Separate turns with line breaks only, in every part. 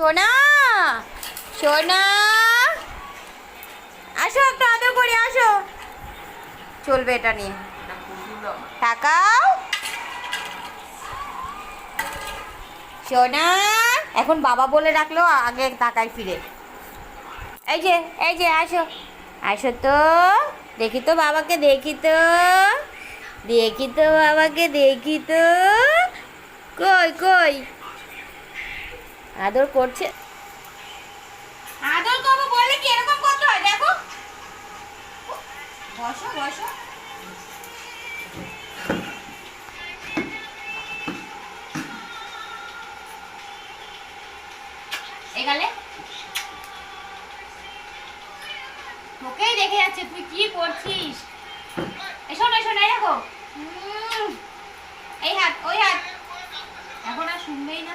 সোনা সোনা। আসো, একটু আদর করি আসো। চলবে এটা নিয়ে। তাকাও। সোনা, এখন বাবা বলে রাখল, আগে তাকাই ফিরে। এই যে এই যে, আসো। আসো তো। দেখি তো বাবাকে, দেখি তো। দেখি তো বাবাকে, দেখি তো। কই কই? আদর করছে। আদর করব বলে কি এরকম করতে হয়? দেখো। বসো বসো। এগালে তোকেই দেখে যাচ্ছে, তুই কি করছিস? এসো না এসো না দেখো। এই হাত, ওই হাত। এখন আর শুনবেই না।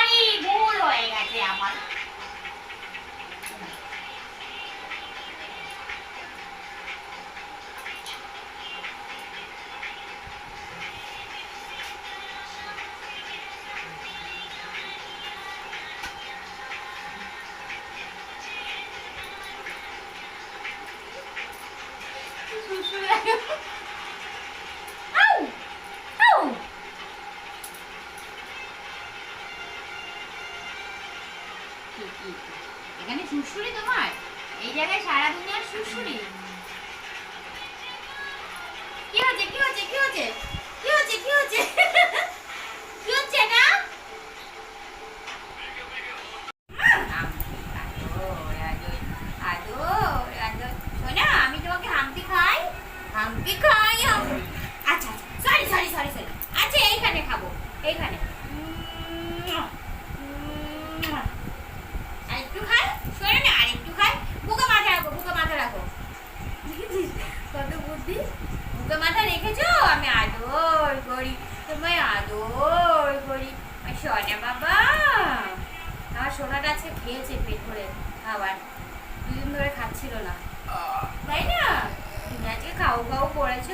এখানে শুশুরি তোমার? এই জায়গায় সারা দুনিয়ার শুশুরি কি হচ্ছে কি হচ্ছে কি হচ্ছে কি হচ্ছে কি হচ্ছে না শোনা আমি তোমাকে হাম্পি খাই হাম্পি খাই হাম- আচ্ছা সরি সরি সরি সরি আচ্ছা এইখানে খাব এইখানে উম, উম, আরেকটু খাই শোনো না আরেকটু খাই বুকে মাথা রাখো বুকে মাথা রাখো দেখেছিস কত বুদ্ধি? বুকে মাথা রেখেছো? আমি আদর করি। তোমায় আদর করি। সোনা বাবা, আমার সোনাটা আজকে খেয়েছে পেট ভরে খাবার। দুদিন ধরে খাচ্ছিল না। তাই না? তুমি আজকে খাও খাও করেছ?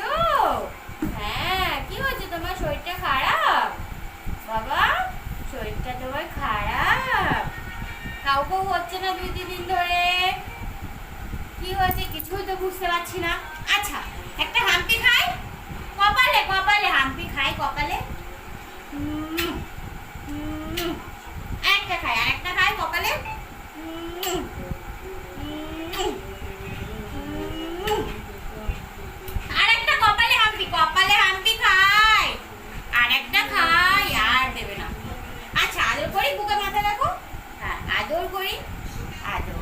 হ্যাঁ কি হয়েছে? তোমার শরীরটা খারাপ? বাবা, শরীরটা তোমার খারাপ। খাও খাও হচ্ছে না দুই তিন দিন ধরে। কি হয়েছে, কিছুই তো বুঝতে পারছি না। আচ্ছা একটা হাম্পি খাই? কপালে কপালে হাম্পি খাই, কপালে উম, উম, একটা খাই আর একটা খাই কপালে উম, উম, উম। আর একটা কপালে হাম্পি কপালে হাম্পি খাই আর একটা খাই আর দেবে না আচ্ছা আদর করি বুকে মাথা রাখো হ্যাঁ আদর করি আদর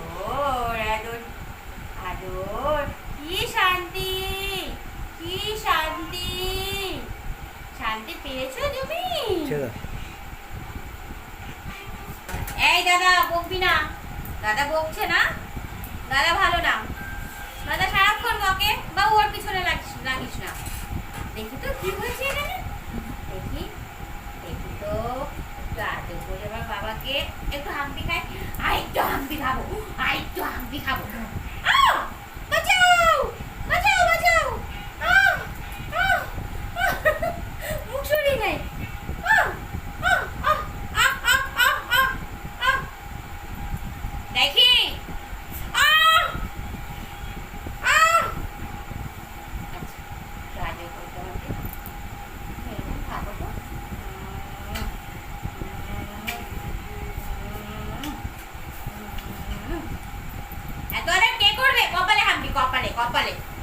আদর আদর কি শান্তি কি শান্তি শান্তি পেয়েছ তুমি এই দাদা, বকবি না। দাদা বকছে না? দাদা ভালো না। দাদা সারাক্ষণ বকে, বা ওর পিছনে লাগিস লাগিস না। দেখি তো কি হয়েছে এখানে। দেখি দেখি তো। একটু আদর করে আমার বাবাকে একটু হাম্পি খাই। আই একটু হাম্পি খাব আই একটু হাম্পি খাব! Apa?